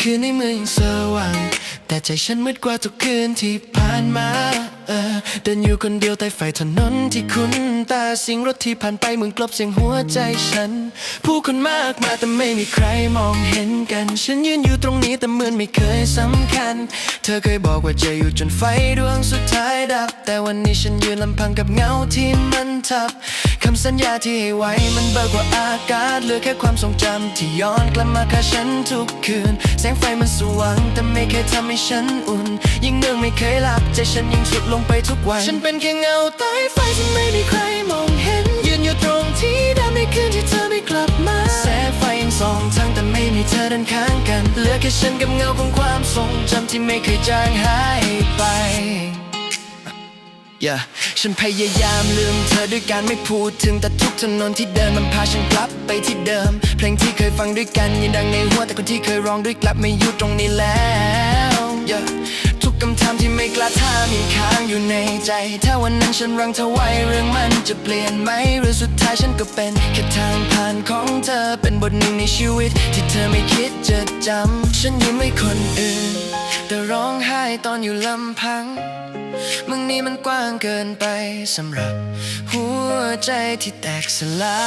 คืนในเมืองยังสว่าง แต่ใจฉันมืดกว่าทุกคืนที่ผ่านมา เออเดินอยู่คนเดียวใต้ไฟถนนที่คุ้นตาเสียงรถที่ผ่านไปเหมือนกลบเสียงหัวใจฉัน ผู้คนมากมายแต่ไม่มีใครมองเห็นกัน ฉันยืนอยู่ตรงนี้แต่เหมือนไม่เคยสำคัญ เธอเคยบอกว่าจะอยู่จนไฟดวงสุดท้ายดับ แต่วันนี้ฉันยืนลำพังกับเงาที่มันทับคำสัญญาที่ให้ไว้มันเบิกกว่าอากาศเหลือแค่ความทรงจำที่ย้อนกลับมาฆ่าฉันทุกคืน แสงไฟมันสว่างแต่ไม่เคยทำให้ฉันอุ่น รื่องไม่เคยหลับใจฉันยิ่งสุดลงไปทุกวัน ฉันเป็นแค่เงาใต้ไฟที่ไม่มีใครมองเห็น ยืนอยู่ตรงที่ดิมในคืนที่เธอไม่กลับมา แสงไฟยังส่องทางแต่ไม่มีเธอเดินข้างกัน เหลือแค่ฉันกับเงาของความทรงจำที่ไม่เคยจางหายไป Yeah ฉันพยายามลืมเธอด้วยการไม่พูดถึง แต่ทุกถนนที่เดินมันพาฉันกลับไปที่เดิม เพลงที่เคยฟังด้วยกันยังดังในหัวแต่คนที่เคยร้องด้วยกลับไม่อยู่ตรงนี้แล้ว อยู่ในใจ ถ้าวันนั้นฉันรังเธอไว้เรื่องมันจะเปลี่ยนไหม หรือสุดท้ายฉันก็เป็นแค่ทางผ่านของเธอ เป็นบทหนึ่งในชีวิต ที่เธอไม่คิดจะจำ ฉันยิ้มให้คนอื่น แต่ร้องไห้ตอนอยู่ลำพังเมึงนี้มันกว้างเกินไปสำหรับ หัวใจที่แตกสลา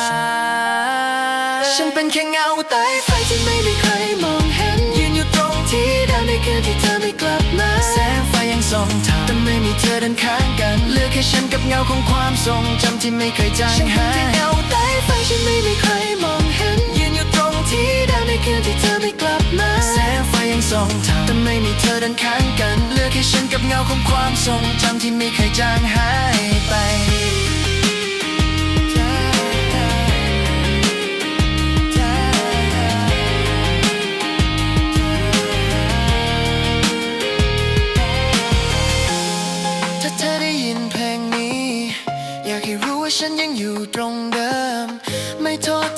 ย ฉันเป็นแค่เงาใต้ไฟที่ไม่มีใครมองเห็น ยืนอยู่ตรงที่ดิมในคืนที่เธอไม่กลับมา แสงไฟยังส่องทาง เธอเดินข้างกันเหลือแค่ฉันกับเงาของความทรงจำที่ไม่เคยจางหายฉันเป็นแค่เงาใต้ไฟที่ไม่มีใครมองเห็นยืนอยู่ตรงที่เดิมในคืนที่เธอไม่กลับมาแสงไฟยังส่องทางแต่ไม่มีเธอเดินข้างกันเหลือแค่ฉันกับเงาของความทรงจำที่ไม่เคยจางหายไป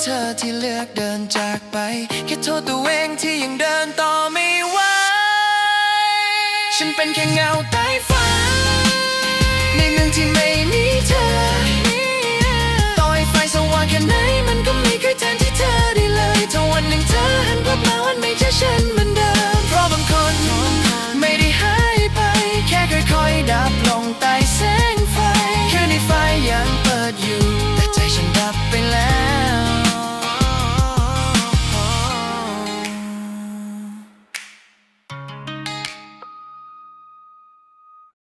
ธอที่เลือกเดินจากไป แค่โทษตัวเองที่ยังเดินต่อไม่ไหว ฉันเป็นแค่เงาใต้ฟ้า ในเมืองที่ไม่